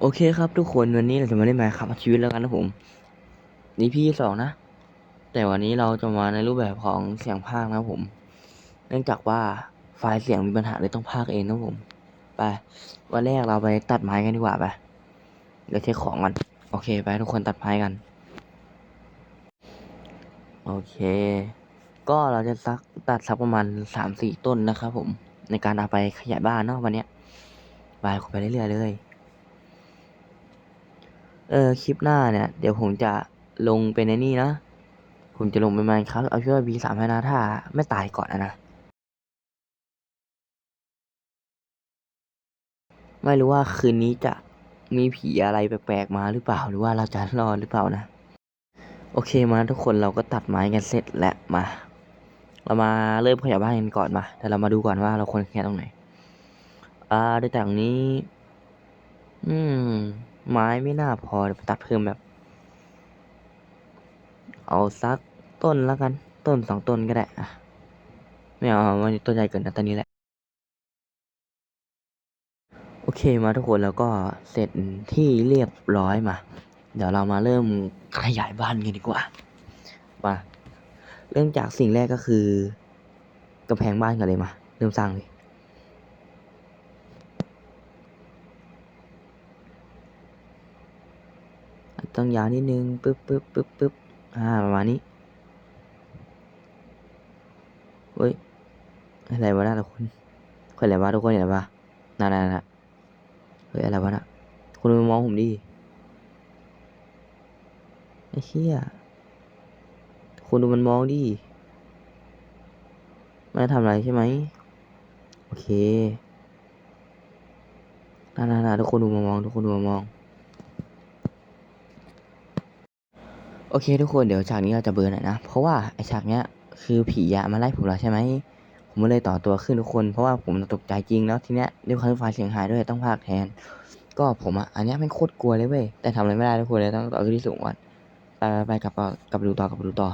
โอเคครับทุกคนวันนี้เราจะมาเล่นไมค์ครับชีวิตแล้วกันนะผม นี่พี่สองนะ แต่วันนี้เราจะมาในรูปแบบของเสียงภาคนะผม เนื่องจากว่าไฟล์เสียงมีปัญหาเลยต้องภาคเองนะผม ไป วันแรกเราไปตัดไม้กันดีกว่าไปเดี๋ยวเช็คของกันโอเคไปทุกคนตัดไม้กัน โอเค ก็เราจะซักตัดสักประมาณสามสี่ต้นนะครับผม ในการเอาไปขยายบ้านเนาะวันเนี้ยไปไปเรื่อยๆเลย เออคลิปหน้าเนี่ย เดี๋ยวผมจะลงเป็นในนี่นะ ผมจะลงเป็นมันครับเอาช่วยบีสามให้นะถ้าไม่ตายก่อนนะนะไม่รู้ว่าคืนนี้จะมีผีอะไรแปลกๆมาหรือเปล่าหรือว่าเราจะรอดหรือเปล่านะ โอเคมาทุกคนเราก็ตัดไม้กันเสร็จแล้วมา เรามาเริ่มขยับบ้านกันก่อนมาแต่เรามาดูก่อนว่าเราควรแค่ตรงไหนอ่าโดยจากนี้ อืม ไม้ไม่น่าพอเดี๋ยวตัดเพิ่มแบบ เอาสักต้นแล้วกัน ต้นสองต้นก็ได้อะไม่เอาวันนี้ต้นใหญ่เกินนะตอนนี้แหละ โอเคมาทุกคนแล้วก็เสร็จที่เรียบร้อยมา เดี๋ยวเรามาเริ่มขยายบ้านกันดีกว่ามาเริ่มจากสิ่งแรกก็คือกำแพงบ้านกันเลยมา เริ่มสร้างเลย ต้องยาวนิดนึงปึ๊บปึ๊บปึ๊บปึ๊บอ่าประมาณนี้เฮ้ยอะไรวะน่ะทุกคนเห็นอะไรวะทุกคนเห็นอะไรวะน่าน่าน่าเฮ้ยอะไรวะน่ะคุณมามองผมดิไอ้เหี้ยคุณดูมันมองดิไม่ได้ทำอะไรใช่ไหมโอเคน่าน่าน่าทุกคนดูมามอง ทุกคนดูมามอง โอเคทุกคนเดี๋ยวฉากนี้เราจะเบอร์หน่อยนะ เพราะว่าไอฉากเนี้ยคือผีอะมาไล่ผมแล้วใช่ไหมผมเลยต่อตัวขึ้นทุกคนเพราะว่าผมตกใจจริงแล้วทีเนี้ยด้วยความที่ไฟเสียงหายด้วยต้องพากแทน ก็ผมอะอันเนี้ยไม่โคตรกลัวเลยเว้ยแต่ทำอะไรไม่ได้ทุกคนเลยต้องต่อขึ้นที่สูงก่อนไปไปกลับต่อกลับดูต่อกลับดูต่อ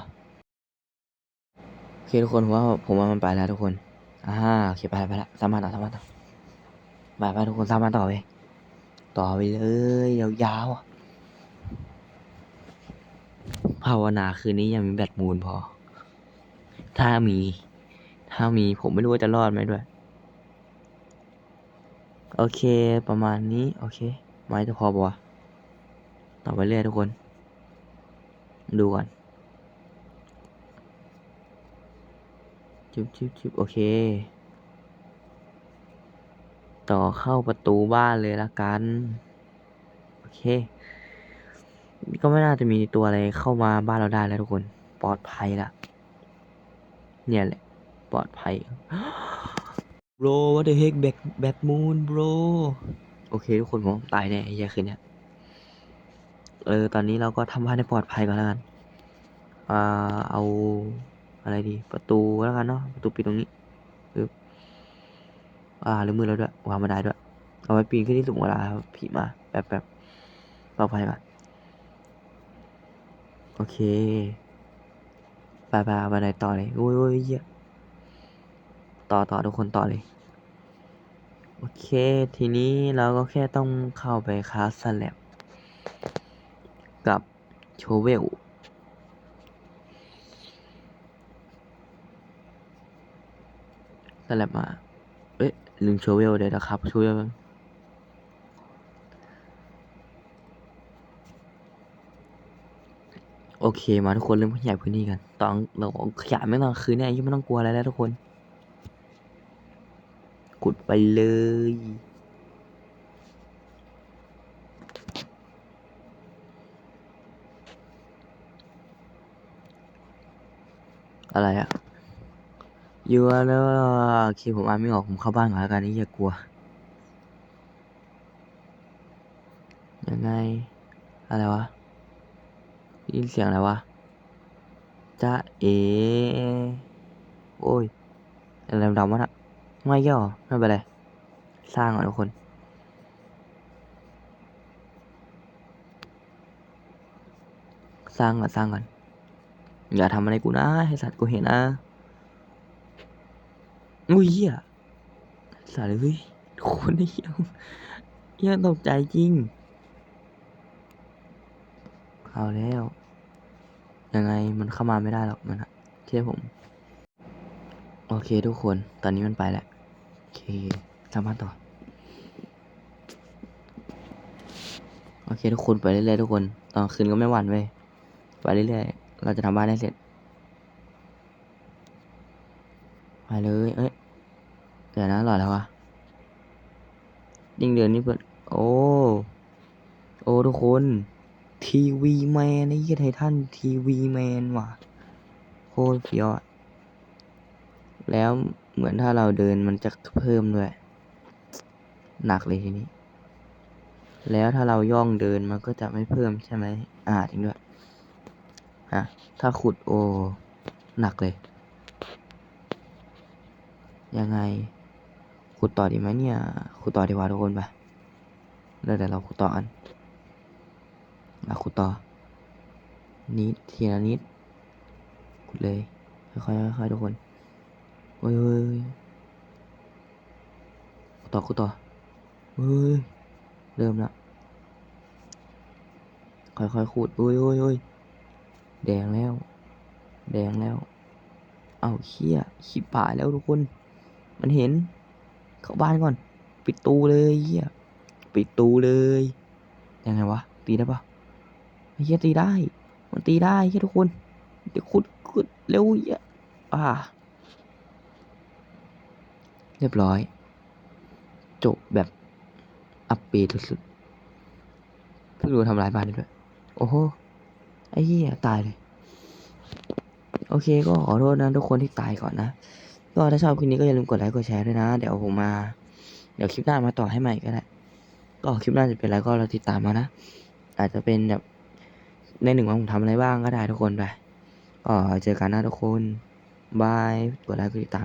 โอเคทุกคนผมว่าผมว่ามันไปแล้วทุกคนอ่าโอเคไปไปแล้วสามารถต่อสามารถต่อไปไปทุกคนสามารถต่อไปต่อไปเลยยาวๆ ภาวนาคืนนี้ยังมีแบตมูลพอ ถ้ามี ถ้ามีผมไม่รู้ว่าจะรอดไหมด้วย โอเคประมาณนี้ โอเค ไม้จะพอปะวะต่อไปเรื่อยทุกคน ดูก่อนชิบชิบชิบโอเค ต่อเข้าประตูบ้านเลยละกัน โอเค ก็ไม่น่าจะมีตัวอะไรเข้ามาบ้านเราได้แล้วทุกคน ปลอดภัยละเนี่ยแหละ ปลอดภัย bro what the heck back bad moon bro โอเค ทุกคนผมตายแน่ไอ้เหี้ยคืนเนี้ยเออตอนนี้เราก็ทำบ้านให้ปลอดภัยก่อนแล้วกันอ่าเอาอะไรดี ประตูแล้วกันเนาะประตูปิดตรงนี้ปึ๊บอ่าหรือมือเราด้วยวางมาได้ด้วย เอาไว้ปีนขึ้นที่สูงเวลาผีมาแบบแบบปลอดภัยก่อน โอเคไปไปเอาไปไหนต่อเลยโอ้ยโอ้ยเหี้ยต่อต่อทุกคนต่อเลย โอเค ทีนี้เราก็แค่ต้องเข้าไปคลาสสแลบกับโชเวลสแลบมา เอ้ยลืมโชเวลเดี๋ยวนะครับโชเวลบ้าง โอเคมาทุกคนเริ่มขยายพื้นที่กันตอนเราขยายไม่ต้อนคืนเนี่ยยังไม่ต้องกลัวอะไรแล้วทุกคนขุดไปเลยอะไรอะอยู่แล้วโอเคผมอ่านไม่ออกผมเข้าบ้านก่อนแล้วกันนี่อย่ากลัว ยังไง อะไรวะ ได้ยินเสียงอะไรวะจ้าเอ โอ้ย อะไรดำๆวะนะไม่ย่อไม่เป็นไร สร้างก่อนทุกคนสร้างก่อนสร้างก่อน อย่าทำอะไรกูนะ ให้สัตว์กูเห็นนะ อุ้ยเหี้ยสัตว์เลยคนเหี้ยเหี้ยตกใจจริง เอาแล้ว ยังไงมันเข้ามาไม่ได้หรอกมันอะเชื่อผม โอเคทุกคน ตอนนี้มันไปแล้ว โอเคทำบ้านต่อ โอเคทุกคนไปเรื่อยๆทุกคน ตอนคืนก็ไม่หวั่นเว้ย ไปเรื่อยๆ เราจะทำบ้านให้เสร็จ ไปเลย เอ้ย เดี๋ยวนะหลอดแล้ววะยิ่งเดือนนี้เปิด โอ้ โอ้ทุกคน ทีวีแมนไอ้เหี้ยไททันทีวีแมนว่ะโคตรเฟี้ยวอะแล้วเหมือนถ้าเราเดินมันจะเพิ่มด้วย หนักเลยทีนี้ แล้วถ้าเราย่องเดินมันก็จะไม่เพิ่มใช่ไหมอ่าจริงด้วยฮะถ้าขุดโอ หนักเลย ยังไง ขุดต่อดีไหมเนี่ย ขุดต่อดีกว่าทุกคนไปแล้วเดี๋ยวเราขุดต่อกัน มาขุดต่อ นิดทีละนิด ขุดเลย ค่อยๆค่อยๆทุกคนเฮ้ยเฮ้ยขุดต่อขุดต่อเฮ้ย เริ่มละ ค่อยๆขุดเฮ้ยเฮ้ยเฮ้ยแดงแล้ว แดงแล้ว เอาเขี้ยขี้ป่ายแล้วทุกคน มันเห็น เข้าบ้านก่อน ปิดตูเลยเฮียปิดตูเลย ยังไงวะ ตีได้ปะ ไอ้เฮียตีได้ มันตีได้เฮียทุกคน เดี๋ยวขุดขุดเร็วเฮียอ่า เรียบร้อย จบแบบอัปเปดสุดๆเพิ่งรู้ทำลายบ้านได้ด้วย โอ้โห ไอ้เหี้ยตายเลย โอเคก็ขอโทษนะทุกคนที่ตายก่อนนะ ก็ถ้าชอบคลิปนี้ก็อย่าลืมกดไลค์กดแชร์ด้วยนะ เดี๋ยวผมมา เดี๋ยวคลิปหน้ามาต่อให้ใหม่ก็ได้ ก็คลิปหน้าจะเป็นอะไรก็เราติดตามมานะ อาจจะเป็นแบบ ในหนึ่งวันผมทำอะไรบ้างก็ได้ทุกคนไปก็เจอกันนะทุกคนบายกดไลค์กดติดตาม